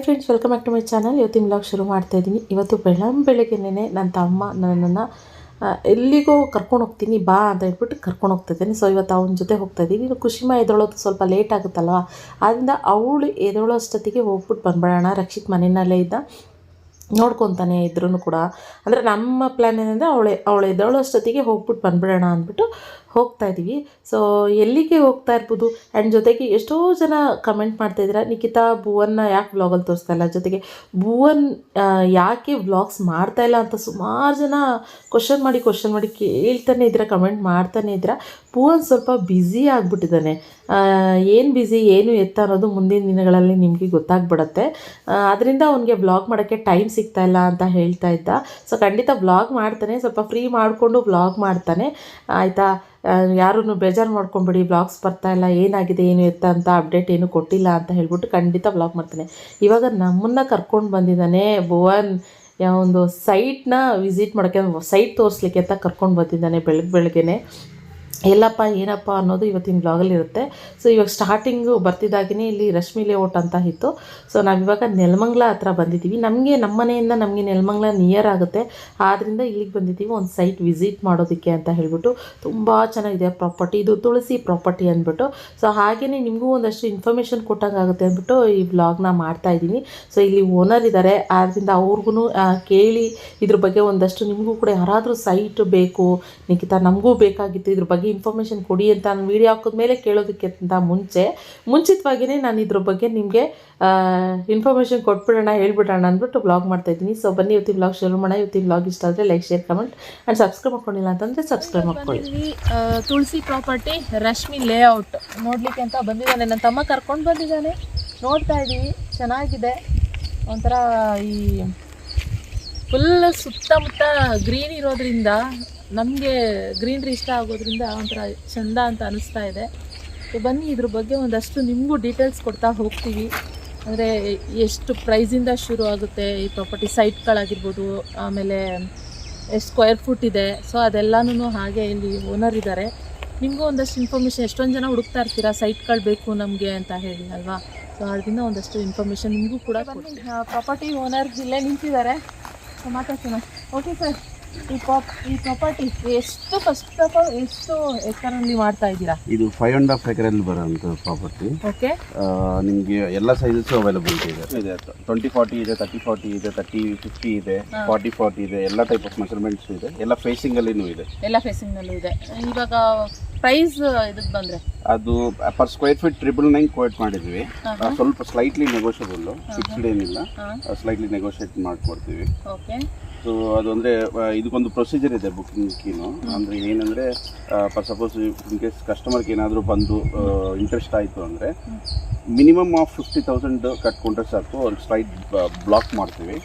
Hi friends welcome back to my channel ಇವತ್ತಿನ blog ಶುರು ಮಾಡ್ತಾ ಇದ್ದೀನಿ. ಇವತ್ತು ಬೆಳಂ ಬೆಳಗ್ಗೆನೇ ನನ್ನ ತಮ್ಮ ನನ್ನನ್ನು ಎಲ್ಲಿಗೋ ಕರ್ಕೊಂಡು ಹೋಗ್ತೀನಿ, ಬಾ ಅಂತ ಹೇಳ್ಬಿಟ್ಟು ಕರ್ಕೊಂಡು ಹೋಗ್ತಾ ಇದ್ದೀನಿ. ಸೊ ಇವತ್ತು ಅವನ ಜೊತೆ ಹೋಗ್ತಾ ಇದ್ದೀನಿ. ಖುಷಿಮಾ ಎದೊಳೋದು ಸ್ವಲ್ಪ ಲೇಟ್ ಆಗುತ್ತಲ್ವ? ಆದ್ದರಿಂದ ಅವಳು ಎದೊಳೋ ಅಷ್ಟೊತ್ತಿಗೆ ಹೋಗ್ಬಿಟ್ಟು ಬಂದ್ಬಿಡೋಣ. ರಕ್ಷಿತ್ ಮನೆಯಲ್ಲೇ ಇದ್ದ. ನೋಡ್ಕೊತಾನೆ ಇದ್ರೂ ಕೂಡ. ಅಂದರೆ ನಮ್ಮ ಪ್ಲ್ಯಾನ್ ಏನಂದರೆ ಅವಳೆ, ಅವಳು ಎದ್ದವಳು ಅಷ್ಟೊತ್ತಿಗೆ ಹೋಗ್ಬಿಟ್ಟು ಬಂದ್ಬಿಡೋಣ ಅಂದ್ಬಿಟ್ಟು ಹೋಗ್ತಾ ಇದ್ದೀವಿ ಸೊ ಎಲ್ಲಿಗೆ ಹೋಗ್ತಾ ಇರ್ಬೋದು? ಆ್ಯಂಡ್ ಜೊತೆಗೆ ಎಷ್ಟೋ ಜನ ಕಮೆಂಟ್ ಮಾಡ್ತಾಯಿದ್ದೀರಾ ನಿಖಿತಾ, ಭುವನ್ನ ಯಾಕೆ ವ್ಲಾಗಲ್ಲಿ ತೋರಿಸ್ತಾ ಇಲ್ಲ? ಜೊತೆಗೆ ಭುವನ್ ಯಾಕೆ ವ್ಲಾಗ್ಸ್ ಮಾಡ್ತಾ ಇಲ್ಲ ಅಂತ ಸುಮಾರು ಜನ ಕ್ವಶನ್ ಮಾಡಿ ಕ್ವಶನ್ ಮಾಡಿ ಕೇಳ್ತಾನೆ ಇದ್ದೀರಾ ಕಮೆಂಟ್ ಮಾಡ್ತಾನೆ ಇದ್ದೀರಾ? ಭುವನ್ ಸ್ವಲ್ಪ ಬ್ಯುಸಿ ಆಗಿಬಿಟ್ಟಿದ್ದಾನೆ. ಏನು ಬ್ಯುಸಿ ಏನು ಎತ್ತ ಅನ್ನೋದು ಮುಂದಿನ ದಿನಗಳಲ್ಲಿ ನಿಮಗೆ ಗೊತ್ತಾಗ್ಬಿಡತ್ತೆ. ಅದರಿಂದ ಅವನಿಗೆ ಬ್ಲಾಗ್ ಮಾಡೋಕ್ಕೆ ಟೈಮ್ ಸಿಗ್ತಾ ಇಲ್ಲ ಅಂತ ಹೇಳ್ತಾ ಇದ್ದ. ಸೊ ಖಂಡಿತ ಬ್ಲಾಗ್ ಮಾಡ್ತಾನೆ. ಸ್ವಲ್ಪ ಫ್ರೀ ಮಾಡಿಕೊಂಡು ಬ್ಲಾಗ್ ಮಾಡ್ತಾನೆ. ಆಯಿತಾ? ಯಾರೂ ಬೇಜಾರು ಮಾಡ್ಕೊಂಬಿಡಿ ಬ್ಲಾಗ್ಸ್ ಬರ್ತಾ ಇಲ್ಲ, ಏನಾಗಿದೆ, ಏನು ಎತ್ತ ಅಂತ ಅಪ್ಡೇಟ್ ಏನು ಕೊಟ್ಟಿಲ್ಲ ಅಂತ ಹೇಳ್ಬಿಟ್ಟು ಖಂಡಿತ ಬ್ಲಾಗ್ ಮಾಡ್ತಾನೆ. ಇವಾಗ ನಮ್ಮನ್ನು ಕರ್ಕೊಂಡು ಬಂದಿದ್ದಾನೆ ಭುವನ್. ಒಂದು ಸೈಟ್ನ ವಿಸಿಟ್ ಮಾಡೋಕ್ಕೆ ಸೈಟ್ ತೋರಿಸ್ಲಿಕ್ಕೆ ಅಂತ ಕರ್ಕೊಂಡು ಬಂದಿದ್ದಾನೆ ಬೆಳಗ್ಗೆ ಬೆಳಗ್ಗೆನೆ. ಎಲ್ಲಪ್ಪ, ಏನಪ್ಪ ಅನ್ನೋದು ಇವತ್ತಿನ ಬ್ಲಾಗಲ್ಲಿ ಇರುತ್ತೆ. ಸೊ ಇವಾಗ ಸ್ಟಾರ್ಟಿಂಗು ಬರ್ತಿದ್ದಾಗೇ ಇಲ್ಲಿ ರಶ್ಮಿ ಲೇಔಟ್ ಅಂತ ಇತ್ತು. ಸೊ ನಾವಿವಾಗ ನೆಲಮಂಗ್ಲ ಹತ್ರ ಬಂದಿದ್ದೀವಿ. ನಮಗೆ ನಮ್ಮ ಮನೆಯಿಂದ ನಮಗೆ ನೆಲಮಂಗ್ಲ ನಿಯರ್ ಆಗುತ್ತೆ. ಆದ್ದರಿಂದ ಇಲ್ಲಿಗೆ ಬಂದಿದ್ದೀವಿ. ಒಂದು ಸೈಟ್ ವಿಸಿಟ್ ಮಾಡೋದಕ್ಕೆ ಅಂತ ಹೇಳ್ಬಿಟ್ಟು ತುಂಬ ಚೆನ್ನಾಗಿದೆ ಪ್ರಾಪರ್ಟಿ ಇದು ತುಳಸಿ ಪ್ರಾಪರ್ಟಿ ಅಂದ್ಬಿಟ್ಟು. ಸೊ ಹಾಗೆಯೇ ನಿಮಗೂ ಒಂದಷ್ಟು ಇನ್ಫಾರ್ಮೇಷನ್ ಕೊಟ್ಟಂಗಾಗುತ್ತೆ ಅಂದ್ಬಿಟ್ಟು ಈ ಬ್ಲಾಗ್ನ ಮಾಡ್ತಾ ಇದ್ದೀನಿ. ಸೊ ಇಲ್ಲಿ ಓನರ್ ಇದ್ದಾರೆ ಆದ್ದರಿಂದ ಅವ್ರಿಗೂ ಕೇಳಿ ಇದ್ರ ಬಗ್ಗೆ ಒಂದಷ್ಟು ನಿಮಗೂ ಕೂಡ ಯಾರಾದರೂ ಸೈಟ್ ಬೇಕು, ನಿಖಿತ, ನಮಗೂ ಬೇಕಾಗಿತ್ತು ಇದ್ರ ಬಗ್ಗೆ ಇನ್ಫಾರ್ಮೇಷನ್ ಕೊಡಿ ಅಂತ ನಾನು ವೀಡಿಯೋ ಹಾಕಿದ್ಮೇಲೆ ಕೇಳೋದಕ್ಕಿಂತ ಮುಂಚೆ ಮುಂಚಿತವಾಗಿಯೇ ನಾನು ಇದ್ರ ಬಗ್ಗೆ ನಿಮಗೆ ಇನ್ಫಾರ್ಮೇಷನ್ ಕೊಟ್ಬಿಡೋಣ ಹೇಳ್ಬಿಡೋಣ ಅಂದ್ಬಿಟ್ಟು ಬ್ಲಾಗ್ ಮಾಡ್ತಾ ಇದ್ದೀನಿ. ಸೊ ಬನ್ನಿ ಇವತ್ತಿನ ಬ್ಲಾಗ್ ಶುರು ಮಾಡೋಣ. ಇವತ್ತಿನ ಬ್ಲಾಗ್ ಇಷ್ಟ ಆದರೆ like share comment and subscribe ಮಾಡ್ಕೊಂಡಿಲ್ಲ ಅಂತಂದರೆ ಸಬ್ಸ್ಕ್ರೈಬ್ ಮಾಡ್ಕೊಳ್ಳಿ. ತುಳಸಿ ಪ್ರಾಪರ್ಟಿ ರಶ್ಮಿ ಲೇಔಟ್ ನೋಡಲಿಕ್ಕೆ ಅಂತ ಬಂದಿದ್ದಾನೆ. ನನ್ನ ತಮ್ಮ ಕರ್ಕೊಂಡು ಬಂದಿದ್ದಾನೆ. ನೋಡ್ತಾ ಇದ್ದೀವಿ ಚೆನ್ನಾಗಿದೆ. ಒಂಥರ ಈ ಫುಲ್ ಸುತ್ತಮುತ್ತ ಗ್ರೀನ್ ಇರೋದ್ರಿಂದ ನಮಗೆ ಗ್ರೀನ್ರಿ ಇಷ್ಟ ಆಗೋದ್ರಿಂದ ಒಂಥರ ಚಂದ ಅಂತ ಅನಿಸ್ತಾ ಇದೆ. ಸೊ ಬನ್ನಿ ಇದ್ರ ಬಗ್ಗೆ ಒಂದಷ್ಟು ನಿಮಗೂ ಡೀಟೇಲ್ಸ್ ಕೊಡ್ತಾ ಹೋಗ್ತೀವಿ. ಅಂದರೆ ಎಷ್ಟು ಪ್ರೈಸಿಂದ ಶುರು ಆಗುತ್ತೆ ಈ ಪ್ರಾಪರ್ಟಿ ಸೈಟ್ಗಳಾಗಿರ್ಬೋದು ಆಮೇಲೆ ಎಷ್ಟು ಸ್ಕ್ವೇರ್ ಫುಟ್ ಇದೆ. ಸೊ ಅದೆಲ್ಲನೂ ಹಾಗೆ ಇಲ್ಲಿ ಓನರ್ ಇದ್ದಾರೆ ನಿಮಗೂ ಒಂದಷ್ಟು ಇನ್ಫಾರ್ಮೇಷನ್ ಎಷ್ಟೊಂದು ಜನ ಹುಡುಕ್ತಾ ಇರ್ತೀರಾ ಸೈಟ್ಗಳು ಬೇಕು ನಮಗೆ ಅಂತ ಹೇಳಿ ಅಲ್ವಾ? ಸೊ ಅದರಿಂದ ಒಂದಷ್ಟು ಇನ್ಫಾರ್ಮೇಷನ್ ನಿಮಗೂ ಕೂಡ ಪ್ರಾಪರ್ಟಿ ಓನರ್ ಇಲ್ಲೇ ನಿಂತಿದ್ದಾರೆ. ಸೊ ಮಾತಾಡ್ಸೋಣ. ಓಕೆ ಸರ್ ಈ ಪಾಪ್ ಈ ಪ್ರಾಪರ್ಟಿ ಎಷ್ಟು ಫಸ್ಟ್ ಆಫ್ ಆಲ್ ಎಷ್ಟು ಎಕರಲ್ಲಿ ಮಾಡ್ತಾ ಇದ್ದೀರಾ? ಇದು ಫೈವ್ ಅಂಡ್ ಹಾಫ್ ಎಕರಲ್ಲಿ ಬರೋಂಥ ಪ್ರಾಪರ್ಟಿ ಓಕೆ ನಿಮಗೆ ಎಲ್ಲ ಸೈಜಸ್ ಅವೈಲಬಿಲಿಟಿ ಇದೆ. ಇದೆ ಟ್ವೆಂಟಿ ಫಾರ್ಟಿ ಇದೆ ತರ್ಟಿ ಫಾರ್ಟಿ ಇದೆ ತರ್ಟಿ ಫಿಫ್ಟಿ ಇದೆ ಫಾರ್ಟಿ ಫಾರ್ಟಿ ಇದೆ ಎಲ್ಲ ಟೈಪ್ ಆಫ್ ಮೆಷರ್ಮೆಂಟ್ಸ್ ಇದೆ. ಎಲ್ಲ ಫೇಸಿಂಗ್ ಅಲ್ಲಿನೂ ಇದೆ. ಎಲ್ಲ ಫೇಸಿಂಗ್ನಲ್ಲೂ ಇದೆ. ಇವಾಗ ಪ್ರೈಸ್ ಇದಕ್ಕೆ ಬಂದರೆ? ಅದು per square feet triple nine quote ಮಾಡಿದ್ವಿ. ಸ್ವಲ್ಪ ಸ್ಲೈಟ್ಲಿ ನೆಗೋಷಿಯಬಲ್ ಫಿಕ್ಸ್ಡ್ ಏನಿಲ್ಲ. ಸ್ಲೈಟ್ಲಿ ನೆಗೋಷಿಯೇಟ್ ಮಾಡ್ಕೊಡ್ತೀವಿ. ಓಕೆ ಸೊ ಅದು ಅಂದರೆ ಇದಕ್ಕೊಂದು ಪ್ರೊಸೀಜರ್ ಇದೆ ಬುಕಿಂಗ್ ಕೀನು. ಅಂದರೆ ಏನಂದರೆ ಫರ್ ಸಪೋಸ್ ಇನ್ ಕೇಸ್ ಕಸ್ಟಮರ್ಗೆ ಏನಾದರೂ ಬಂದು ಇಂಟ್ರೆಸ್ಟ್ ಆಯಿತು ಅಂದರೆ ಮಿನಿಮಮ್ ಆಫ್ ಫಿಫ್ಟಿ ತೌಸಂಡ್ ಕಟ್ಕೊಂಡ್ರೆ ಸಾಕು. ಅವ್ರಿಗೆ ಸ್ಟ್ರೈಟ್ ಬ್ಲಾಕ್ ಮಾಡ್ತೀವಿ.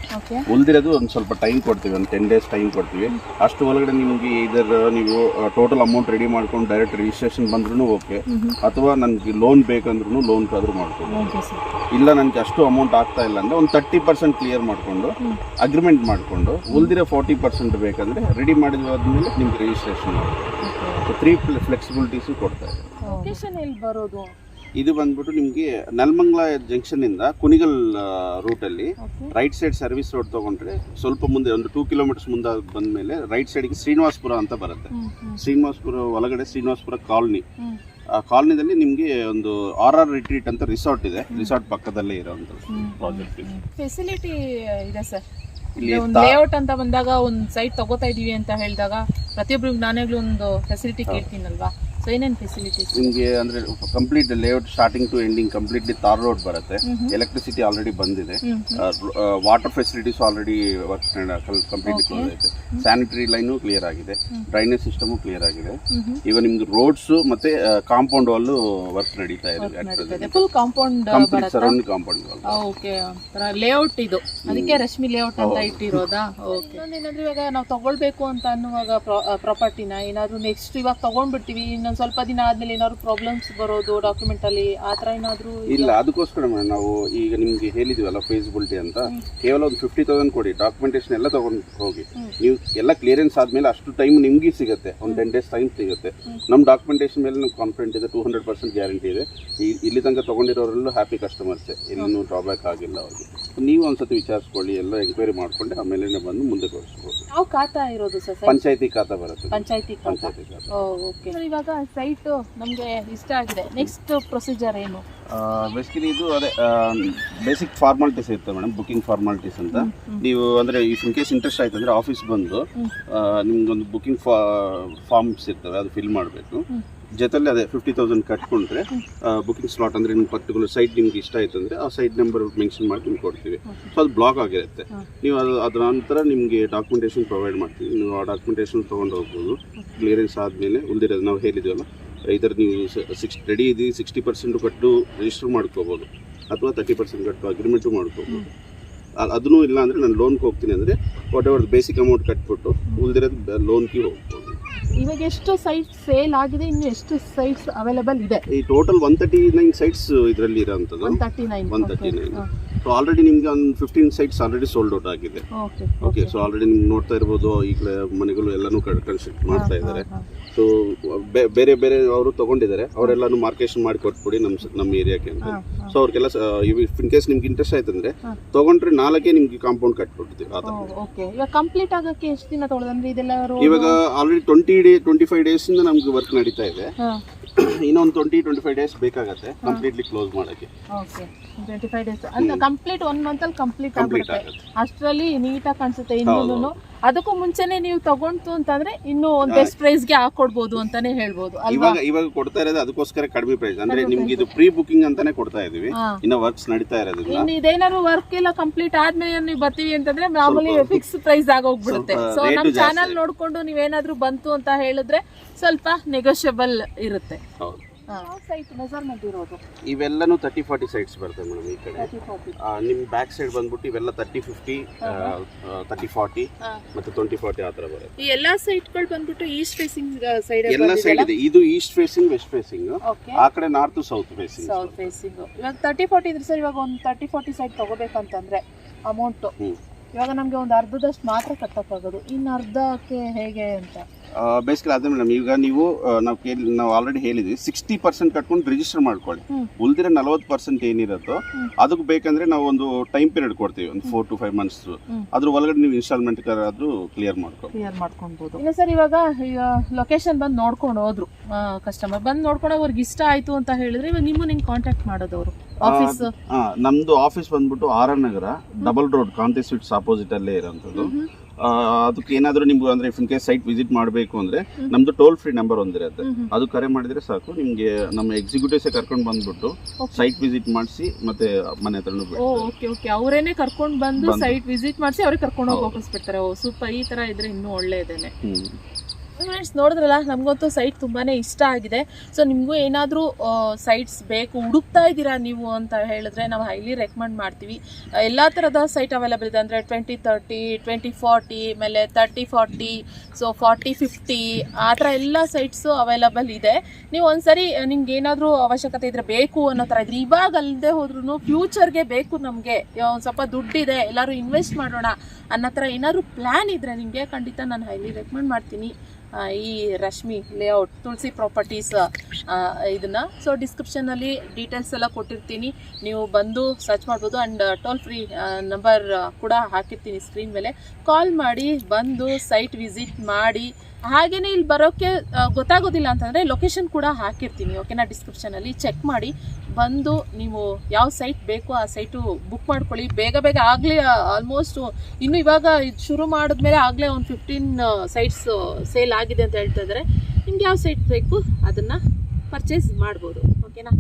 ಉಳಿದಿರೋದು ಒಂದು ಸ್ವಲ್ಪ ಟೈಮ್ ಕೊಡ್ತೀವಿ ಒಂದು ಟೆನ್ ಡೇಸ್ ಟೈಮ್ ಕೊಡ್ತೀವಿ. ಅಷ್ಟು ಒಳಗಡೆ ನಿಮಗೆ ಇದರ ನೀವು ಟೋಟಲ್ ಅಮೌಂಟ್ ರೆಡಿ ಮಾಡ್ಕೊಂಡು ಡೈರೆಕ್ಟ್ ರಿಜಿಸ್ಟ್ರೇಷನ್ ಬಂದ್ರೂ ಓಕೆ ಅಥವಾ ನನಗೆ ಲೋನ್ ಬೇಕಂದ್ರೂ ಲೋನ್ ಕಾದ್ರೂ ಮಾಡ್ಕೊಂಡು ಇಲ್ಲ ನನಗೆ ಅಷ್ಟು ಅಮೌಂಟ್ ಆಗ್ತಾ ಇಲ್ಲ ಅಂದರೆ ಒಂದು ತರ್ಟಿ ಪರ್ಸೆಂಟ್ ಕ್ಲಿಯರ್ ಮಾಡಿಕೊಂಡು ಅಗ್ರಿಮೆಂಟ್ ಮಾಡಿಕೊಂಡು ಉಳಿದಿರೋ ಫಾರ್ಟಿ ಪರ್ಸೆಂಟ್ ಬೇಕಂದರೆ ರೆಡಿ ಮಾಡಿದ್ಮೇಲೆ ನಿಮ್ಗೆ ರಿಜಿಸ್ಟ್ರೇಷನ್ ಸೊ ತ್ರೀ ಫ್ಲೆಕ್ಸಿಬಿಲಿಟೀಸು ಕೊಡ್ತಾ ಇದೆ. ಲೊಕೇಶನ್ ಎಲ್ಲಿ ಬರೋದು? ಇದು ಬಂದ್ಬಿಟ್ಟು ನಿಮಗೆ ನಲ್ಮಂಗ್ಲ ಜಂಕ್ಷನಿಂದ ಕುಣಿಗಲ್ ರೂಟಲ್ಲಿ ರೈಟ್ ಸೈಡ್ ಸರ್ವಿಸ್ ರೋಡ್ ತೊಗೊಂಡ್ರೆ ಸ್ವಲ್ಪ ಮುಂದೆ ಒಂದು ಟೂ ಕಿಲೋಮೀಟರ್ಸ್ ಮುಂದೆ ಬಂದ ಮೇಲೆ ರೈಟ್ ಸೈಡ್ಗೆ ಶ್ರೀನಿವಾಸಪುರ ಅಂತ ಬರುತ್ತೆ. ಶ್ರೀನಿವಾಸಪುರ ಒಳಗಡೆ ಶ್ರೀನಿವಾಸಪುರ ಕಾಲನಿ. ಆ ಕಾಲನಿದಲ್ಲಿ ನಿಮಗೆ ಒಂದು ಆರ್ ಆರ್ ರಿಟ್ರೀಟ್ ಅಂತ ರಿಸಾರ್ಟ್ ಇದೆ. ರಿಸಾರ್ಟ್ ಪಕ್ಕದಲ್ಲೇ ಇರೋ ಪ್ರಾಜೆಕ್ಟ್ ಇದೆ. ಫೆಸಿಲಿಟಿ ಇದೆ ಸರ್. ಲೇಔಟ್ ಅಂತ ಬಂದಾಗ ಒಂದು ಸೈಟ್ ತಗೋತಾ ಇದೀವಿ ಅಂತ ಹೇಳಿದಾಗ ಪ್ರತಿಯೊಬ್ಬರಿಗೂ ನಾನಾಗ್ಲೂ ಒಂದು ಫೆಸಿಲಿಟಿ ಕೇಳ್ತೀನಲ್ವಾ? ಸೊ ಏನೇನು ಫೆಸಿಲಿಟೀಸ್ ನಿಮಗೆ ಅಂದರೆ complete layout starting to ending completely tar road ಬರುತ್ತೆ. ಎಲೆಕ್ಟ್ರಿಸಿಟಿ ಆಲ್ರೆಡಿ ಬಂದಿದೆ. Water facilities already work complete clear ಐತೆ ಸ್ಯಾನಿಟರಿ ಲೈನು ಕ್ಲಿಯರ್ ಆಗಿದೆ. ಡ್ರೈನೇಜ್ ಸಿಸ್ಟಮು ಕ್ಲಿಯರ್ ಆಗಿದೆ. ಈಗ ನಿಮ್ದು ರೋಡ್ಸ್ ಮತ್ತೆ ಕಾಂಪೌಂಡ್ ವಾಲ್ ವರ್ಕ್ ನಡೀತಾ ಇದೆ. Full compound surround compound wall okay layout ಇದು. ಅದಕ್ಕೆ ರಶ್ಮಿ ಲೇಔಟ್ ಅಂತ ಇಟ್ಟಿರೋದಾ? ಓಕೆ ಇವಾಗ ನಾವು ತಗೊಳ್ಬೇಕು ಅಂತ ಅನ್ನುವಾಗ ಪ್ರಾಪರ್ಟಿನ ಏನಾದ್ರು ನೆಕ್ಸ್ಟ್ ಇವಾಗ ತಗೊಂಡ್ಬಿಡ್ತೀವಿ. ಇನ್ನೊಂದು ಸ್ವಲ್ಪ ದಿನ ಆದ್ಮೇಲೆ ಏನಾದ್ರು ಪ್ರಾಬ್ಲಮ್ಸ್ ಬರೋದು ಡಾಕ್ಯುಮೆಂಟ್ ಅಲ್ಲಿ ಆ ಥರ ಏನಾದ್ರು ಇಲ್ಲ ಅದಕ್ಕೋಸ್ಕರ ಮೇಡಮ್ ನಾವು ಈಗ ನಿಮ್ಗೆ ಹೇಳಿದ್ವಲ್ಲ ಫೇಸ್ಬಿಲಿಟಿ ಅಂತ ಕೇವಲ ಒಂದು ಫಿಫ್ಟಿ ತೌಸಂಡ್ ಕೊಡಿ ಡಾಕ್ಯುಮೆಂಟೇಶನ್ ಎಲ್ಲ ತಗೊಂಡು ಹೋಗಿ. ನೀವು ಎಲ್ಲ ಕ್ಲಿಯರೆನ್ಸ್ ಆದ್ಮೇಲೆ ಅಷ್ಟು ಟೈಮ್ ನಿಮ್ಗೆ ಸಿಗುತ್ತೆ ಒಂದು ಟೆನ್ ಡೇಸ್ ಟೈಮ್ ಸಿಗುತ್ತೆ. ನಮ್ಮ ಡಾಕ್ಯುಮೆಂಟೇಶನ್ ಮೇಲೆ ನಮ್ಗೆ ಕಾನ್ಫಿಡೆಂಟ್ ಇದೆ ಟೂ ಹಂಡ್ರೆಡ್ ಪರ್ಸೆಂಟ್ ಗ್ಯಾರಂಟಿ ಇದೆ. ಈ- ಇಲ್ಲಿ ತನಕ ತಗೊಂಡಿರೋರೆಲ್ಲೂ ಹ್ಯಾಪಿ ಕಸ್ಟಮರ್ಸ್ ಎಲ್ಲೂ ಡ್ರಾಬ್ಯಾಕ್ ಆಗಿಲ್ಲ ಅವ್ರಿಗೆ. ನೀವು ಒಂದ್ಸತಿ ವಿಚಾರಿಸ್ಕೊಳ್ಳಿ ಎಲ್ಲ ಎಂಕ್ವೈರಿ ಮಾಡ್ಕೊಂಡು ಆಮೇಲೆ ಬಂದು ಮುಂದೆ ತೋರಿಸ್ಬೋದು. ಯಾವ ಖಾತಾ ಇರೋದು ಸರ್? ಪಂಚಾಯತಿ ಖಾತಾ ಬರುತ್ತೆ. ಪಂಚಾಯತಿ ಖಾತಾ? ಪಂಚಾಯತಿ ಖಾತಾ. ಓಕೆ. ಇವಾಗ ಸೈಟ್ ನಮಗೆ ಇಷ್ಟ ಆಗಿದೆ. ನೆಕ್ಸ್ಟ್ ಪ್ರೊಸೀಜರ್ ಏನು? ಬೇಸಿಕಲಿ ಇದು ಅದೇ ಬೇಸಿಕ್ ಫಾರ್ಮಾಲಿಟೀಸ್ ಇರುತ್ತೆ ಮೇಡಮ್ ಬುಕಿಂಗ್ ಫಾರ್ಮಾಲಿಟೀಸ್ ಅಂತ. ನೀವು ಅಂದರೆ ಇನ್ ಕೇಸ್ ಇಂಟ್ರೆಸ್ಟ್ ಆಯ್ತು ಅಂದರೆ ಆಫೀಸ್ ಬಂದು. ಆ, ನಿಮ್ಗೊಂದು ಬುಕಿಂಗ್ ಫಾರ್ಮ್ಸ್ ಇರ್ತವೆ ಅದು ಫಿಲ್ ಮಾಡಬೇಕು. ಜೊತೆಲಿ ಅದೇ ಫಿಫ್ಟಿ ತೌಸಂಡ್ ಕಟ್ಕೊಂಡ್ರೆ ಬುಕಿಂಗ್ ಸ್ಲಾಟ್ ಅಂದರೆ ನಿಮ್ಮ ಪರ್ಟಿಕ್ಯುಲರ್ ಸೈಟ್ ನಿಮ್ಗೆ ಇಷ್ಟ ಆಯ್ತು ಅಂದರೆ ಆ ಸೈಟ್ ನಂಬರ್ ಮೆನ್ಷನ್ ಮಾಡಿ ನಿಮ್ಗೆ ಕೊಡ್ತೀವಿ. ಸೊ ಅದು ಬ್ಲಾಕ್ ಆಗಿರುತ್ತೆ. ನೀವು ಅದು ಅದರ ನಂತರ ನಿಮಗೆ ಡಾಕ್ಯುಮೆಂಟೇಶನ್ ಪ್ರೊವೈಡ್ ಮಾಡ್ತೀವಿ. ನೀವು ಆ ಡಾಕ್ಯುಮೆಂಟೇಶನ್ ತೊಗೊಂಡು ಹೋಗ್ಬೋದು. ಕ್ಲಿಯರೆನ್ಸ್ ಆದಮೇಲೆ ಉಳಿದಿರೋದು ನಾವು ಹೇಳಿದ್ವಲ್ಲ ಇದರ ನೀವು ಸಿಕ್ಸ್ ರೆಡಿ ಇದ್ದೀವಿ ಸಿಕ್ಸ್ಟಿ ಪರ್ಸೆಂಟು ಕಟ್ಟು ರಿಜಿಸ್ಟರ್ ಮಾಡ್ಕೋಬೋದು. ಅಥವಾ ತರ್ಟಿ ಪರ್ಸೆಂಟ್ ಕಟ್ಟು ಅಗ್ರಿಮೆಂಟು ಮಾಡ್ಕೋಬೋದು. ಅದನ್ನೂ ಇಲ್ಲ ಅಂದರೆ ನಾನು ಲೋನ್ಗೆ ಹೋಗ್ತೀನಿ ಅಂದರೆ ವಾಟ್ ಎವರ್ ಬೇಸಿಕ್ ಅಮೌಂಟ್ ಕಟ್ಬಿಟ್ಟು ಉಳಿದಿರೋದು ಲೋನ್ಗೆ ಹೋಗ್ಬೋದು ಇವಾಗ ಎಷ್ಟು ಸೈಟ್ ಸೇಲ್ ಆಗಿದೆ ಇನ್ನು ಎಷ್ಟು ಸೈಟ್ಸ್ ಅವೈಲೇಬಲ್ ಇದೆ. ಈ total one thirty nine sites ಇದರಲ್ಲಿ ಇರೋಂಥದ್ದು. One thirty nine one thirty nine so already ನಿಮ್ಗೆ ಒಂದು fifteen sites already sold out ಆಗಿದೆ. ಓಕೆ ಸೊ ಆಲ್ರೆಡಿ ನಿಮ್ಗೆ ನೋಡ್ತಾ ಇರ್ಬೋದು ಈ ಕಡೆ ಮನೆಗಳು ಎಲ್ಲನೂ ಕನ್ಸ್ಟ್ರಕ್ಟ್ ಮಾಡ್ತಾ ಇದ್ದಾರೆ. ಸೊ ಬೇರೆ ಬೇರೆ ಅವರು ತಗೊಂಡಿದ್ದಾರೆ. ಅವರೆಲ್ಲಾನು ಮಾರ್ಕೇಶನ್ ಮಾಡಿ ಕೊಟ್ಬಿಡಿ ನಮ್ಮ ನಮ್ಮ ಏರಿಯಾಕ್ಕೆ ಅಂತ. ಸೊ ಅವ್ರಿಗೆಲ್ಲ ಇನ್ ಕೇಸ್ ನಿಮ್ಗೆ ಇಂಟ್ರೆಸ್ಟ್ ಆಯ್ತು ಅಂದ್ರೆ. ತಗೊಂಡ್ರೆ ನಾಲ್ಕೇ ನಿಮ್ಗೆ ಕಾಂಪೌಂಡ್ ಕಟ್ಬಿಡ್ತೀವಿ ಆ ಥರ ಕಂಪ್ಲೀಟ್ ಆಗಕ್ಕೆ ಎಷ್ಟು ದಿನ ಇದೆಲ್ಲ ಇವಾಗ already twenty day twenty five days ಇಂದ ನಮ್ಗೆ ವರ್ಕ್ ನಡೀತಾ ಇದೆ. ಇನ್ನೊಂದು ಟ್ವೆಂಟಿ ಟ್ವೆಂಟಿ ಫೈವ್ ಡೇಸ್ ಬೇಕಾಗತ್ತೆ ಕಂಪ್ಲೀಟ್ಲಿ ಕ್ಲೋಸ್ ಮಾಡೋಕ್ಕೆ. ಟ್ವೆಂಟಿ ಫೈವ್ ಡೇಸ್ ಅಂದ್ರೆ ಕಂಪ್ಲೀಟ್ ಒನ್ ಮಂತ್ ಅಲ್ಲಿ ಕಂಪ್ಲೀಟ್ ಆಗ್ಬಿಡುತ್ತೆ. ಆಗುತ್ತೆ. ಅಷ್ಟರಲ್ಲಿ ನೀಟಾಗಿ ಕಾಣಿಸುತ್ತೆ ಇನ್ನೂ ಅದಕ್ಕೂ ಮುಂಚೆನೆ ನೀವು ತಗೊಂತು ಅಂತಂದ್ರೆ ಇನ್ನು ಒಂದು ಬೆಸ್ಟ್ ಪ್ರೈಸ್ಗೆ ಹಾಕೊಡ್ಬೋದು ಅಂತಾನೆ ಹೇಳ್ಬೋದು ಅಲ್ವಾ? ಇವಾಗ ಇವಾಗ ಕೊಡ್ತಾ ಇರೋದು ಅದಕ್ಕೋಸ್ಕರ ಕಡಿಮೆ ಪ್ರೈಸ್ ಅಂದ್ರೆ ನಿಮ್ಗೆ ಇದು ಪ್ರೀ ಬುಕಿಂಗ್ ಅಂತಾನೆ ಕೊಡ್ತಾ ಇದೀವಿ ಇನ್ನು ವರ್ಕ್ಸ್ ನಡೀತಾ ಇರೋದು ಇನ್ನು ಇದೇನಾದ್ರು ವರ್ಕ್ ಎಲ್ಲ ಕಂಪ್ಲೀಟ್ ಆದ್ಮೇಲೆ ನೀವು ಬರ್ತೀವಿ ಅಂತಂದ್ರೆ ಮಾಮೂಲಿ ಫಿಕ್ಸ್ ಪ್ರೈಸ್ ಆಗೋಗ್ಬಿಡುತ್ತೆ. ಸೊ ನಮ್ ಚಾನಲ್ ನೋಡ್ಕೊಂಡು ನೀವೇನಾದ್ರೂ ಬಂತು ಅಂತ ಹೇಳಿದ್ರೆ ಸ್ವಲ್ಪ ನೆಗೋಷಿಯಬಲ್ ಇರುತ್ತೆ. ಹೌದು. ಸೈಟ್ ಮೆಜರ್ಮೆಂಟ್ ಇರೋದು ಇವೆಲ್ಲನೂ ತರ್ಟಿ ಫಾರ್ಟಿ ಸೈಟ್ಸ್ ಬರ್ತವೆ ಮೇಡಮ್ ಈ ಕಡೆ. ಆ, ನಿಮ್ ಬ್ಯಾಕ್ ಸೈಡ್ ಬಂದ್ಬಿಟ್ಟು ಇವೆಲ್ಲ ತರ್ಟಿ ಫಿಫ್ಟಿ ತರ್ಟಿ ಫಾರ್ಟಿ ಮತ್ತೆ ಟ್ವೆಂಟಿ ಫಾರ್ಟಿ ಆ ಥರ ಬರುತ್ತೆ. ಈ ಎಲ್ಲಾ ಸೈಟ್ಗಳು ಬಂದ್ಬಿಟ್ಟು ಈಸ್ಟ್ ಫೇಸಿಂಗ್ ಸೈಡ್ ಎಲ್ಲ ಸೈಡ್ ಇದೆ. ಇದು ಈಸ್ಟ್ ಫೇಸಿಂಗ್ ವೆಸ್ಟ್ ಫೇಸಿಂಗ್ ಆ ಕಡೆ north south facing south facing ಇವಾಗ ತರ್ಟಿ ಫಾರ್ಟಿ ಇದ್ರೆ ಸರ್ ಇವಾಗ ಒಂದು ತರ್ಟಿ ಫಾರ್ಟಿ ಸೈಟ್ ತಗೋಬೇಕಂತಂದ್ರೆ ಅಮೌಂಟು. ಇವಾಗ ನಮಗೆ ಒಂದು ಅರ್ಧದಷ್ಟು ಮಾತ್ರ ಕಟ್ಟಕ್ಕಾಗೋದು. ಇನ್ನು ಅರ್ಧಕ್ಕೆ ಹೇಗೆ ಅಂತ. ಬೇಸಿಕಲಿ ಅದೇ ಮೇಡಮ್ ಈಗ ನೀವು ನಾವು ಕೇಳಿ ನಾವು ಆಲ್ರೆಡಿ ಹೇಳಿದ್ವಿ ಸಿಕ್ಸ್ಟಿ ಪರ್ಸೆಂಟ್ ಕಟ್ಕೊಂಡು ರಿಜಿಸ್ಟರ್ ಮಾಡ್ಕೊಳ್ಳಿ. ಉಳಿದಿರೋ ನಲವತ್ತು ಪರ್ಸೆಂಟ್ ಏನಿರುತ್ತೋ ಅದಕ್ಕೆ ಬೇಕಂದ್ರೆ ನಾವು ಒಂದು ಟೈಮ್ ಪೀರಿಯಡ್ ಕೊಡ್ತೀವಿ ಒಂದು ಫೋರ್ ಟು ಫೈವ್ ಮಂತ್ಸ್ ಅದ್ರ ಒಳಗಡೆ ನೀವು ಇನ್ಸ್ಟಾಲ್ಮೆಂಟ್ ಆದ್ರೂ ಕ್ಲಿಯರ್ ಮಾಡ್ಕೊ ಕ್ಲಿಯರ್ ಮಾಡ್ಕೊಬೋದು ಇಲ್ಲ ಸರ್ ಇವಾಗ ಈಗ ಲೊಕೇಶನ್ ಬಂದು ನೋಡ್ಕೊಂಡು ಹೋದ್ರು. ಕಸ್ಟಮರ್ ಬಂದು ನೋಡ್ಕೊಂಡು ಅವ್ರಿಗೆ ಇಷ್ಟ ಆಯ್ತು ಅಂತ ಹೇಳಿದ್ರೆ ಇವಾಗ ನಿಮ್ಮ ನಿಂಗೆ ಕಾಂಟ್ಯಾಕ್ಟ್ ಮಾಡೋದು ಅವರು ಆಫೀಸ್ ನಮ್ದು ಆಫೀಸ್ ಬಂದ್ಬಿಟ್ಟು R R Nagar double road Kanthi sweets opposite ಅಲ್ಲೇ ಇರೋಂಥದ್ದು. ಅದಕ್ಕೆ ಏನಾದರೂ ನಿಮ್ಗೆ ಅಂದ್ರೆ ಇನ್ ಕೇಸ್ ಸೈಟ್ ವಿಸಿಟ್ ಮಾಡಬೇಕು ಅಂದ್ರೆ ನಮ್ದು ಟೋಲ್ ಫ್ರೀ ನಂಬರ್ ಒಂದಿರುತ್ತೆ. ಅದು ಕರೆ ಮಾಡಿದ್ರೆ ಸಾಕು. ನಿಮ್ಗೆ ನಮ್ಮ ಎಕ್ಸಿಕ್ಯೂಟಿವ್ಸೇ ಕರ್ಕೊಂಡು ಬಂದ್ಬಿಟ್ಟು. ಸೈಟ್ ವಿಸಿಟ್ ಮಾಡಿಸಿ ಮತ್ತೆ ಮನೆ ಹತ್ರನೂ ಓಕೆ ಓಕೆ ಅವರೇನೆ ಕರ್ಕೊಂಡು ಬಂದು. ಸೈಟ್ ವಿಸಿಟ್ ಮಾಡಿಸಿ ಅವ್ರಿಗೆ ಕರ್ಕೊಂಡು ಹೋಗಿ ಹೋಗಿಸ್ಬಿಡ್ತಾರೆ ವಾಪಸ್ ಬಿಡ್ತಾರೆ. ಓ ಸೂಪರ್ ಈ ತರ ಇದ್ರೆ ಇನ್ನೂ ಒಳ್ಳೆಯದೇನೆ. ಫ್ರೆಂಡ್ಸ್ ನೋಡಿದ್ರಲ್ಲ, ನಮಗಂತೂ ಸೈಟ್ ತುಂಬಾ ಇಷ್ಟ ಆಗಿದೆ. ಸೊ ನಿಮಗೂ ಏನಾದರೂ ಸೈಟ್ಸ್ ಬೇಕು, ಹುಡುಕ್ತಾ ಇದ್ದೀರಾ ನೀವು ಅಂತ ಹೇಳಿದ್ರೆ ನಾವು ಹೈಲಿ ರೆಕಮೆಂಡ್ ಮಾಡ್ತೀವಿ. ಎಲ್ಲ ಥರದ ಸೈಟ್ ಅವೈಲೇಬಲ್ ಇದೆ ಅಂದರೆ ಟ್ವೆಂಟಿ ತರ್ಟಿ ಟ್ವೆಂಟಿ ಫಾರ್ಟಿ ಆಮೇಲೆ thirty forty so forty fifty ಆ ಥರ ಎಲ್ಲ ಸೈಟ್ಸು ಅವೈಲಬಲ್ ಇದೆ. ನೀವು ಒಂದ್ಸರಿ ನಿಮ್ಗೆ ಏನಾದರೂ ಅವಶ್ಯಕತೆ ಇದ್ರೆ ಬೇಕು ಅನ್ನೋ ಥರ ಇದ್ರೆ, ಇವಾಗ ಅಲ್ಲದೆ ಹೋದ್ರೂ ಫ್ಯೂಚರ್ಗೆ ಬೇಕು ನಮಗೆ. ಸ್ವಲ್ಪ ದುಡ್ಡಿದೆ, ಎಲ್ಲರೂ ಇನ್ವೆಸ್ಟ್ ಮಾಡೋಣ ಅನ್ನೋ ಹತ್ರ ಏನಾದರೂ ಪ್ಲ್ಯಾನ್ ಇದ್ದರೆ ನಿಮಗೆ, ಖಂಡಿತ ನಾನು ಹೈಲಿ ರೆಕಮೆಂಡ್ ಮಾಡ್ತೀನಿ. ಈ ರಶ್ಮಿ ಲೇಔಟ್ ತುಳಸಿ ಪ್ರಾಪರ್ಟೀಸ್ ಇದನ್ನು. ಸೊ ಡಿಸ್ಕ್ರಿಪ್ಷನಲ್ಲಿ ಡೀಟೇಲ್ಸ್ ಎಲ್ಲ ಕೊಟ್ಟಿರ್ತೀನಿ. ನೀವು ಬಂದು ಸರ್ಚ್ ಮಾಡ್ಬೋದು. ಆ್ಯಂಡ್ ಟೋಲ್ ಫ್ರೀ ನಂಬರ್ ಕೂಡ ಹಾಕಿರ್ತೀನಿ ಸ್ಕ್ರೀನ್ ಮೇಲೆ. ಕಾಲ್ ಮಾಡಿ, ಬಂದು ಸೈಟ್ ವಿಸಿಟ್ ಮಾಡಿ ಹಾಗೆಯೇ ಇಲ್ಲಿ ಬರೋಕ್ಕೆ ಗೊತ್ತಾಗೋದಿಲ್ಲ ಅಂತಂದರೆ ಲೊಕೇಶನ್ ಕೂಡ ಹಾಕಿರ್ತೀನಿ. ಓಕೆನಾ ಡಿಸ್ಕ್ರಿಪ್ಷನಲ್ಲಿ ಚೆಕ್ ಮಾಡಿ ಬಂದು ನೀವು ಯಾವ ಸೈಟ್ ಬೇಕೋ ಆ ಸೈಟು ಬುಕ್ ಮಾಡ್ಕೊಳ್ಳಿ. ಬೇಗ ಬೇಗ ಆಗಲೇ ಆಲ್ಮೋಸ್ಟು ಇನ್ನು ಇವಾಗ ಇದು ಶುರು ಮಾಡಿದ್ಮೇಲೆ ಆಗಲೇ ಒಂದು ಫಿಫ್ಟೀನ್ ಸೈಟ್ಸ್ ಸೇಲ್ ಆಗಿದೆ ಅಂತ ಹೇಳ್ತಾ ಇದ್ದಾರೆ ನಿಮ್ಗೆ ಯಾವ ಸೈಟ್ ಬೇಕು, ಅದನ್ನು ಪರ್ಚೇಸ್ ಮಾಡ್ಬೋದು. ಓಕೆನಾ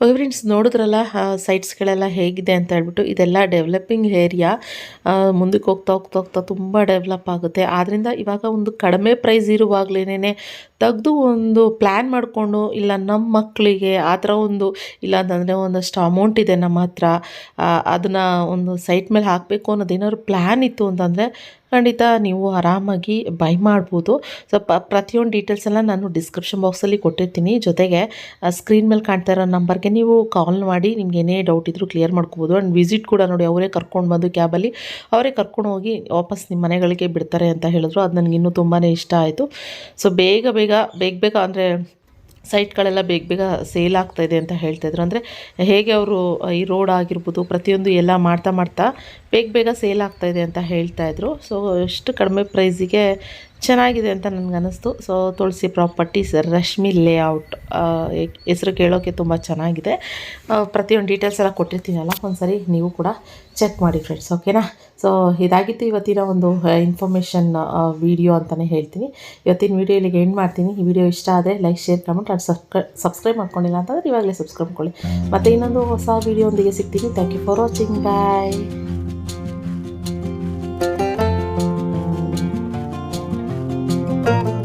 ಓಕೆ ಫ್ರೆಂಡ್ಸ್ ನೋಡಿದ್ರಲ್ಲ ಸೈಟ್ಸ್ಗಳೆಲ್ಲ ಹೇಗಿದೆ ಅಂತ ಹೇಳ್ಬಿಟ್ಟು ಇದೆಲ್ಲ ಡೆವಲಪಿಂಗ್ ಏರಿಯಾ ಮುಂದಕ್ಕೆ ಹೋಗ್ತಾ ಹೋಗ್ತಾ ಹೋಗ್ತಾ ತುಂಬ ಡೆವಲಪ್ ಆಗುತ್ತೆ. ಆದ್ದರಿಂದ ಇವಾಗ ಒಂದು ಕಡಿಮೆ ಪ್ರೈಸ್ ಇರುವಾಗಲೇ ತೆಗೆದು ಒಂದು ಪ್ಲ್ಯಾನ್ ಮಾಡಿಕೊಂಡು, ಇಲ್ಲ ನಮ್ಮ ಮಕ್ಕಳಿಗೆ ಆ ಥರ ಒಂದು ಇಲ್ಲ ಅಂತಂದರೆ ಒಂದಷ್ಟು ಅಮೌಂಟ್ ಇದೆ ನಮ್ಮ ಹತ್ರ ಅದನ್ನು ಒಂದು ಸೈಟ್ ಮೇಲೆ ಹಾಕಬೇಕು ಅನ್ನೋದೇನಾದ್ರು ಪ್ಲ್ಯಾನ್ ಇತ್ತು ಅಂತಂದರೆ ಖಂಡಿತ ನೀವು ಆರಾಮಾಗಿ ಬೈ ಮಾಡ್ಬೋದು. ಸೊ ಪ, ಪ್ರತಿಯೊಂದು ಡೀಟೇಲ್ಸ್ ಎಲ್ಲ ನಾನು ಡಿಸ್ಕ್ರಿಪ್ಷನ್ ಬಾಕ್ಸಲ್ಲಿ ಕೊಟ್ಟಿರ್ತೀನಿ. ಜೊತೆಗೆ ಸ್ಕ್ರೀನ್ ಮೇಲೆ ಕಾಣ್ತಾ ಇರೋ ನಂಬರ್ಗೆ ನೀವು ಕಾಲ್ ಮಾಡಿ, ನಿಮ್ಗೆ ಏನೇ ಡೌಟ್ ಇದ್ದರೂ ಕ್ಲಿಯರ್ ಮಾಡ್ಕೋಬೋದು. ಆ್ಯಂಡ್ ವಿಸಿಟ್ ಕೂಡ ನೋಡಿ, ಅವರೇ ಕರ್ಕೊಂಡು ಬಂದು ಕ್ಯಾಬಲ್ಲಿ ಅವರೇ ಕರ್ಕೊಂಡು ಹೋಗಿ ವಾಪಸ್ ನಿಮ್ಮ ಮನೆಗಳಿಗೆ ಬಿಡ್ತಾರೆ ಅಂತ ಹೇಳಿದ್ರು. ಅದು ನನಗಿನ್ನೂ ತುಂಬಾ ಇಷ್ಟ ಆಯಿತು. ಸೊ ಬೇಗ ಬೇಗ ಬೇಗ ಬೇಗ ಅಂದರೆ ಸೈಟ್ಗಳೆಲ್ಲ ಬೇಗ ಬೇಗ ಸೇಲ್ ಆಗ್ತಾ ಇದೆ ಅಂತ ಹೇಳ್ತಾಯಿದ್ರು ಅಂದರೆ ಹೇಗೆ ಅವರು ಈ ರೋಡ್ ಆಗಿರ್ಬೋದು, ಪ್ರತಿಯೊಂದು ಎಲ್ಲ ಮಾಡ್ತಾ ಮಾಡ್ತಾ ಬೇಗ ಬೇಗ ಸೇಲ್ ಆಗ್ತಾಯಿದೆ ಅಂತ ಹೇಳ್ತಾಯಿದ್ರು ಸೊ ಎಷ್ಟು ಕಡಿಮೆ ಪ್ರೈಸಿಗೆ ಚೆನ್ನಾಗಿದೆ ಅಂತ ನನಗನ್ನಿಸ್ತು. So Tulasi properties Rashmi layout ಹೆಸರು ಕೇಳೋಕ್ಕೆ ತುಂಬ ಚೆನ್ನಾಗಿದೆ. ಪ್ರತಿಯೊಂದು ಡೀಟೇಲ್ಸ್ ಎಲ್ಲ ಕೊಟ್ಟಿರ್ತೀನಲ್ಲ, ಒಂದ್ಸರಿ ನೀವು ಕೂಡ ಚೆಕ್ ಮಾಡಿ ಫ್ರೆಂಡ್ಸ್ ಓಕೆನಾ ಸೊ ಇದಾಗಿತ್ತು ಇವತ್ತಿನ ಒಂದು ಇನ್ಫಾರ್ಮೇಷನ್ ವಿಡಿಯೋ ಅಂತಲೇ ಹೇಳ್ತೀನಿ. ಇವತ್ತಿನ ವಿಡಿಯೋ ಇಲ್ಲಿಗೆ ಎಂಡ್ ಮಾಡ್ತೀನಿ. ಈ ವಿಡಿಯೋ ಇಷ್ಟ ಆದರೆ like share comment and subscribe subscribe ಮಾಡ್ಕೊಂಡಿಲ್ಲ ಅಂತಂದರೆ ಇವಾಗಲೇ ಸಬ್ಸ್ಕ್ರೈಬ್ ಮಾಡ್ಕೊಳ್ಳಿ. ಮತ್ತು ಇನ್ನೊಂದು ಹೊಸ ವೀಡಿಯೋ ಒಂದಿಗೆ ಸಿಗ್ತೀನಿ. Thank you for watching bye